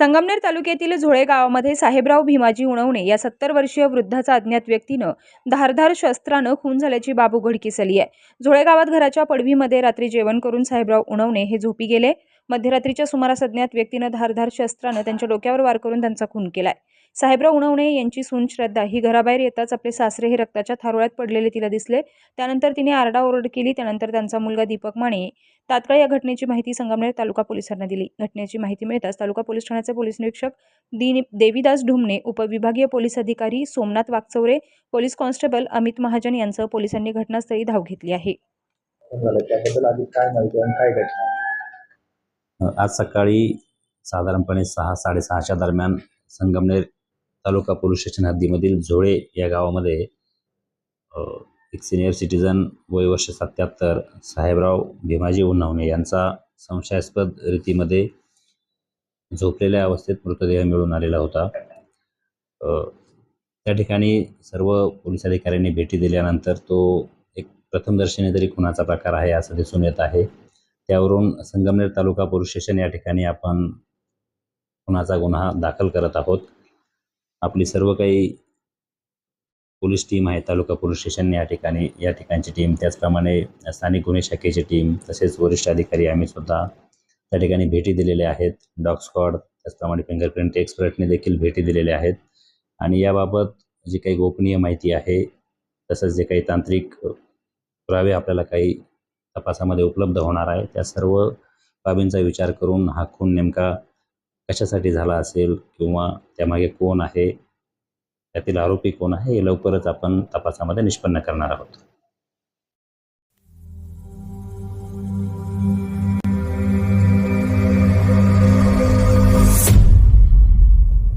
संगमनेर तालुक्यातील झोळे गावामध्ये साहेबराव भीमाजी उणवणे या सत्तर वर्षीय वृद्धाचा अज्ञात व्यक्तीनं धारधार शस्त्रानं खून झाल्याची बाब उघडकीस आली आहे. झोळे गावात घराच्या पडवीमध्ये रात्री जेवण करून साहेबराव उणवणे हे झोपी गेले. मध्यरात्रीच्या सुमारास अज्ञात व्यक्तीनं धारधार शस्त्रानं त्यांच्या डोक्यावर वार करून त्यांचा खून केलाय. साहेबराव उणवणे यांची सून श्रद्धा ही घराबाहेर येताच आपले सासरे हे रक्ताच्या थारोळ्यात पडलेले तिला दिसले. त्यानंतर तिने आरडाओरड केली त्यानंतर त्यांचा मुलगा दीपक माने तात्काळ या घटनेची माहिती संगमनेर तालुका पोलिसांना दिली. घटनेची माहिती मिळताच तालुका पोलीस ठाण्याचे पोलीस निरीक्षक दी देवीदास ढुमणे उपविभागीय पोलीस अधिकारी सोमनाथ वागचौरे पोलीस कॉन्स्टेबल अमित महाजन यांसह पोलिसांनी घटनास्थळी धाव घेतली आहे. आज सकाळी साधारणपणे सहा साडेसहाच्या दरम्यान संगमनेर तालुका पोलीस स्टेशन हद्दीमधील झोळे या गावामध्ये एक सिनियर सिटीजन वय वर्ष सत्याहत्तर साहेबराव भीमाजी उन्हावणे यांचा संशयास्पद रीतीमध्ये झोपलेल्या अवस्थेत मृतदेह मिळून आलेला होता. त्या ठिकाणी सर्व पोलीस अधिकाऱ्यांनी भेटी दिल्यानंतर तो एक प्रथमदर्शनी तरी खुनाचा प्रकार आहे असं दिसून येत आहे. त्यावरून संगमनेर तालुका पोलीस स्टेशन या ठिकाणी आपण खुनाचा गुन्हा दाखल करत आहोत. आपली सर्व काही पोलीस टीम आहे तालुका पोलीस स्टेशन या ठिकाणी या ठिकाणची टीम. त्याचप्रमाणे स्थानिक गुन्हे शाखेची टीम तसेच वरिष्ठ अधिकारी आम्ही सुद्धा त्या ठिकाणी भेटी दिलेल्या आहेत. डॉग स्क्वॉड त्याचप्रमाणे फिंगरप्रिंट एक्सपर्टने देखील भेटी दिलेल्या आहेत. आणि याबाबत जी काही गोपनीय माहिती आहे तसंच जे काही तांत्रिक पुरावे आपल्याला काही तपासामध्ये उपलब्ध होणार आहे त्या सर्व बाबींचा विचार करून हा खून नेमका कशासाठी झाला असेल किंवा त्यामागे कोण आहे त्यातील आरोपी कोण आहे हे लवकरच आपण तपासामध्ये निष्पन्न करणार आहोत.